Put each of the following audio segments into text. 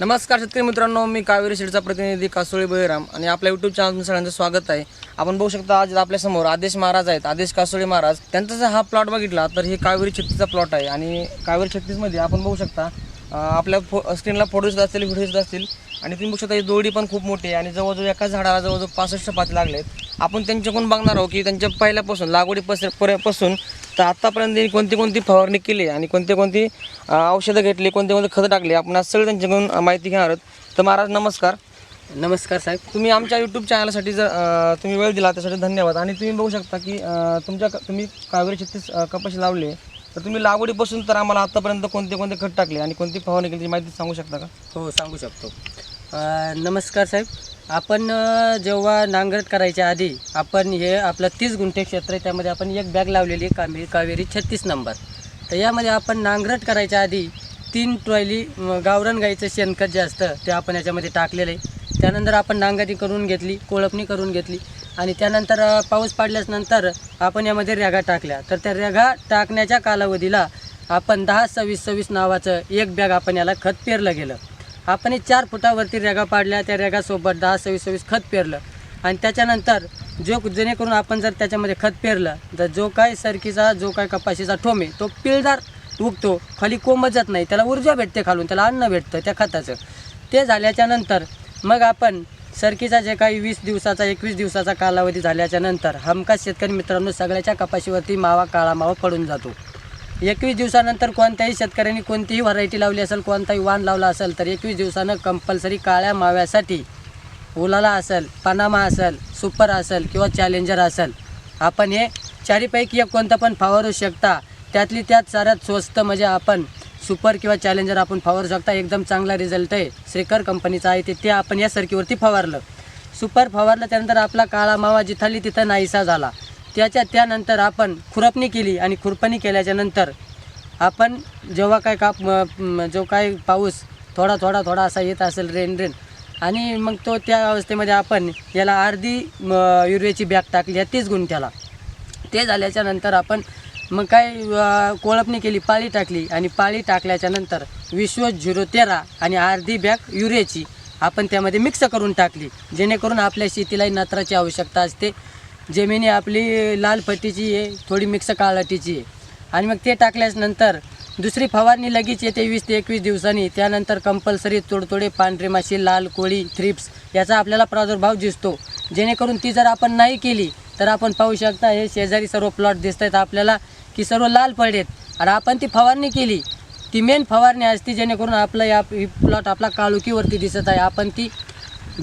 नमस्कार शेतकरी मित्रांनो मी कावेरी शेडचा प्रतिनिधी कासोळी बळीराम आणि आपल्या युट्यूब चॅनल सगळ्यांचं स्वागत आहे. आपण बघू शकता आज आपल्यासमोर आदेश महाराज आहेत. आदेश कासोळी महाराज त्यांचा जर हा प्लॉट बघितला तर हे कावेरी छत्तीसचा प्लॉट आहे. आणि कावेरी छत्तीसमध्ये आपण बघू शकता आपल्या फो स्क्रीनला फोटो सुद्धा असतील व्हिडिओ सुद्धा असतील. आणि तुम्ही बघू शकता ही दोडी पण खूप मोठी आहे आणि जवळजवळ एका झाडाला जवळजवळ पासष्ट पाती लागलेत. आपण त्यांच्याकडून बघणार आहोत की त्यांच्या पहिल्यापासून लागवडी पासून तर आत्तापर्यंत कोणती कोणती फवारणी केली आणि कोणती कोणती औषधं घेतली कोणते कोणते खतं टाकली आपण आज सगळं त्यांच्याकडून माहिती घेणार आहोत. तर महाराज नमस्कार. नमस्कार साहेब. तुम्ही आमच्या यूट्यूब चॅनलसाठी जर तुम्ही वेळ दिला त्यासाठी धन्यवाद. आणि तुम्ही बघू शकता की तुमच्या तुम्ही कावेरी छत्तीस कपाशी लावली तर तुम्ही लागवडीपासून तर आम्हाला आत्तापर्यंत कोणते कोणते खत टाकले आणि कोणती फवारणी केली त्याची माहिती सांगू शकता का? हो सांगू शकतो. नमस्कार साहेब. आपण जेव्हा नांगरट करायच्या आधी आपण हे आपलं तीस गुंठे क्षेत्र आहे त्यामध्ये आपण एक बॅग लावलेली आहे कामे कावेरी छत्तीस नंबर. तर यामध्ये आपण नांगरट करायच्या आधी तीन ट्रॉली गावरान गाईचं शेणखत जे असतं ते आपण याच्यामध्ये टाकलेलं आहे. त्यानंतर आपण नांगरी करून घेतली कोळपणी करून घेतली आणि त्यानंतर पाऊस पडल्यास नंतर आपण यामध्ये रेगा टाकल्या. तर त्या रेगा टाकण्याच्या कालावधीला आपण दहा सव्वीस सव्वीस नावाचं एक बॅग आपण याला खत पेरलं गेलं. आपण हे चार फुटावरती रेगा पाडल्या त्या रेगासोबत दहा सव्वीस सव्वीस खत पेरलं आणि त्याच्यानंतर जो जेणेकरून आपण जर त्याच्यामध्ये खत पेरलं तर जो काय सरकीचा जो काय कपाशीचा ठोमे तो पिळदार उगतो. खाली कोंबजत नाही त्याला ऊर्जा भेटते खालून त्याला अन्न भेटतं त्या खताचं. ते झाल्याच्यानंतर मग आपण सरकीचा जे काही वीस दिवसाचा एकवीस दिवसाचा कालावधी झाल्याच्यानंतर हमखास शेतकरी मित्रांनो सगळ्याच्या कपाशीवरती मावा काळा मावा पडून जातो. एकवीस दिवसानंतर कोणत्याही शेतकऱ्यांनी कोणतीही व्हरायटी लावली असेल कोणताही वाण लावला असेल तर एकवीस दिवसानं कंपल्सरी काळ्या माव्यासाठी ओलाला असेल पनामा असेल सुपर असेल किंवा चॅलेंजर असेल. आपण हे चारीपैकी एक कोणतं पण फवारू शकता. त्यातली त्यात साऱ्यात स्वस्त म्हणजे आपण सुपर किंवा चॅलेंजर आपण फवारू शकता. एकदम चांगला रिझल्ट आहे. श्रीकर कंपनीचा आहे. ते ते आपण या सरकीवरती फवारलं. सुपर फवारलं त्यानंतर आपला काळा मावा जिथाली तिथं नाहीसा झाला. त्याच्या त्यानंतर आपण खुरपणी केली आणि खुरपणी केल्याच्यानंतर आपण जेव्हा काय काप जो काय पाऊस थोडा थोडा थोडा असा येत असेल रेन रेन आणि मग तो त्या अवस्थेमध्ये आपण याला अर्धी म, युरियाची बॅग टाकली आहे तीस गुंठ्याला. ते झाल्याच्यानंतर आपण मग काय कोळपणी केली पाळी टाकली आणि पाळी टाकल्याच्या नंतर विश्व झिरो तेरा आणि अर्धी बॅग युरियाची आपण त्यामध्ये मिक्स करून टाकली. जेणेकरून आपल्या शेतीलाही नत्राची आवश्यकता असते. जमिनी आपली लाल पट्टीची आहे थोडी मिक्स काळाटीची आहे. आणि मग ते टाकल्यास नंतर दुसरी फवारणी लगेच येते वीस ते एकवीस दिवसांनी. त्यानंतर कंपल्सरी तोडतोडे पांढरी माशी लाल कोळी थ्रिप्स याचा आपल्याला प्रादुर्भाव दिसतो. जेणेकरून ती जर आपण नाही केली तर आपण पाहू शकता हे शेजारी सर्व प्लॉट दिसत आहेत आपल्याला की सर्व लाल पडलेत. आणि आपण ती फवारणी केली ती मेन फवारणी असते जेणेकरून आपलं या प्लॉट आपला काळुकीवरती दिसत आहे. आपण ती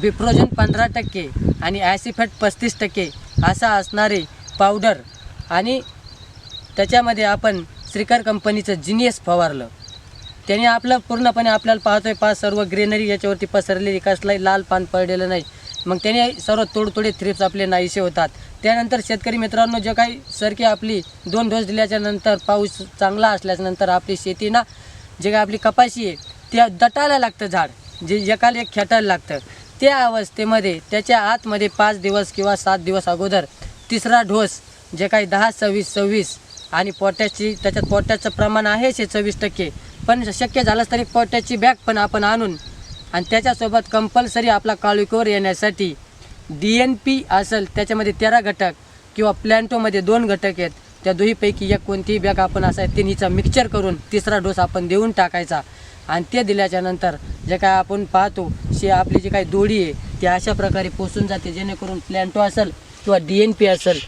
बिप्रोजन पंधरा टक्के आणि ॲसिफेट पस्तीस टक्के असा असणारे पावडर आणि त्याच्यामध्ये आपण श्रीकर कंपनीचं जिनियस फवारलं. त्याने आपलं पूर्णपणे आपल्याला पाहतोय पाच सर्व ग्रीनरी याच्यावरती पसरलेली कसलाही लाल पान पडलेलं नाही. मग त्याने सर्व तोडतोडे थ्रिप्स आपले नाहीसे होतात. त्यानंतर शेतकरी मित्रांनो जे काही सरकी आपली दोन डोस दिल्याच्या नंतर पाऊस चांगला असल्याच्यानंतर आपली शेती ना जे काही आपली कपाशी आहे त्या दटायला लागतं झाड. जे एकाला एक खेटायला लागतं. त्या अवस्थेमध्ये त्याच्या आतमध्ये पाच दिवस किंवा सात दिवस अगोदर तिसरा डोस जे काही दहा सव्वीस सव्वीस आणि पोटॅशची त्याच्यात पोटॅशचं प्रमाण आहे शे चोवीस टक्के. पण शक्य झालंच तरी पोटॅशची बॅग पण आपण आणून आणि त्याच्यासोबत कंपल्सरी आपला काळुकीवर येण्यासाठी डी एन पी असेल त्याच्यामध्ये तेरा घटक किंवा प्लॅन्टोमध्ये दोन घटक आहेत. त्या दोहीपैकी एक कोणतीही बॅग आपण असा तिन्हीचा मिक्सचर करून तिसरा डोस आपण देऊन टाकायचा. आणि ते दिल्याच्या नंतर जे काय आपण पाहतो शे आपली जी काही दोडी आहे ती अशा प्रकारे पोसून जाते जेणेकरून प्लॅन्टो असेल किंवा डी एन पी असेल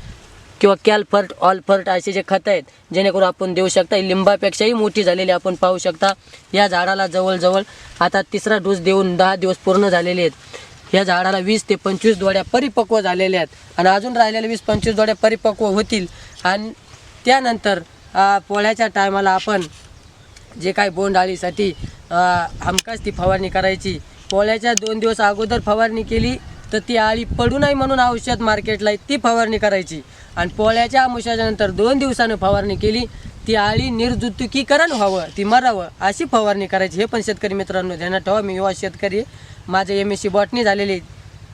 किंवा कॅलफर्ट ऑलफर्ट असे जे खतं आहेत जेणेकरून आपण देऊ शकता. लिंबापेक्षाही मोठी झालेली आपण पाहू शकता. या झाडाला जवळजवळ आता तिसरा डोस देऊन दहा दिवस पूर्ण झालेले आहेत. या झाडाला वीस ते पंचवीस दोड्या परिपक्व झालेल्या आहेत. आणि अजून राहिलेल्या वीस पंचवीस दोड्या परिपक्व होतील. आणि त्यानंतर पोळ्याच्या टायमाला आपण जे काय बोंडआळीसाठी हमखास ती फवारणी करायची. पोळ्याच्या दोन दिवस अगोदर फवारणी केली तर ती आळी पडू नये म्हणून औषध मार्केटला ती फवारणी करायची. आणि पोळ्याच्या आमुषाच्यानंतर दोन दिवसानं फवारणी केली ती आळी निर्जुतुकीकरण व्हावं ती मरावं अशी फवारणी करायची. हे पण शेतकरी मित्रांनो ध्यानात ठेवा. मी युवा शेतकरी आहे. माझे एम एस सी बॉटनी झालेली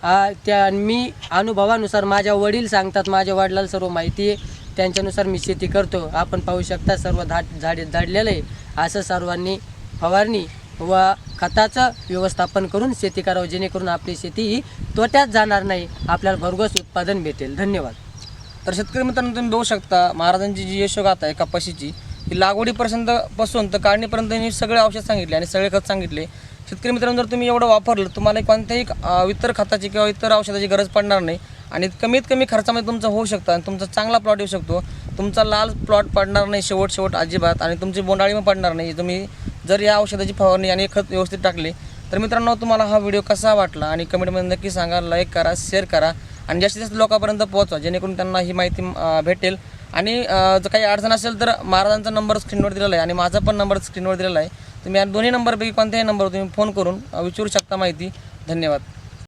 आहे. त्या मी अनुभवानुसार माझ्या वडील सांगतात माझ्या वडिलाला सर्व माहिती आहे. त्यांच्यानुसार मी शेती करतो. आपण पाहू शकता सर्व धाड झाडे झाडलेलं आहे. असं सर्वांनी फवारणी व खताचं व्यवस्थापन करून शेती करावं जेणेकरून आपली शेती ही तोट्यात जाणार नाही. आपल्याला भरघोस उत्पादन भेटेल. धन्यवाद. तर शेतकरी मित्रांनो तुम्ही बघू शकता महाराजांची जी यशोगाथा आहे कपाशीची ही लागवडीपर्यंत पासून तर काढणीपर्यंत सगळे औषध सांगितले आणि सगळे खत सांगितले. शेतकरी मित्रांनो जर तुम्ही एवढं वापरलं तुम्हाला कोणत्याही इतर खताची किंवा इतर औषधाची गरज पडणार नाही. आणि कमीत कमी खर्चामध्ये तुमचं होऊ शकतं आणि तुमचा चांगला प्लॉट येऊ शकतो. तुमचा लाल प्लॉट पडणार नाही शेवट शेवट अजिबात आणि तुमची बोंडाळी पण पडणार नाही. तुम्ही जर या औषधाची फवारणी आणि खत व्यवस्थित टाकले तर मित्रांनो तुम्हाला हा व्हिडिओ कसा वाटला आणि कमेंटमध्ये नक्की सांगा लाईक करा शेअर करा आणि जास्तीत जास्त लोकांपर्यंत पोहोचवा जेणेकरून त्यांना ही माहिती भेटेल. आणि जर काही अडचण असेल तर महाराजांचा नंबर स्क्रीनवर दिलेला आहे आणि माझा पण नंबर स्क्रीनवर दिलेला आहे. तुम्ही या दोन्ही नंबरपैकी कोणत्याही नंबरवर तुम्ही फोन करून विचारू शकता माहिती. धन्यवाद.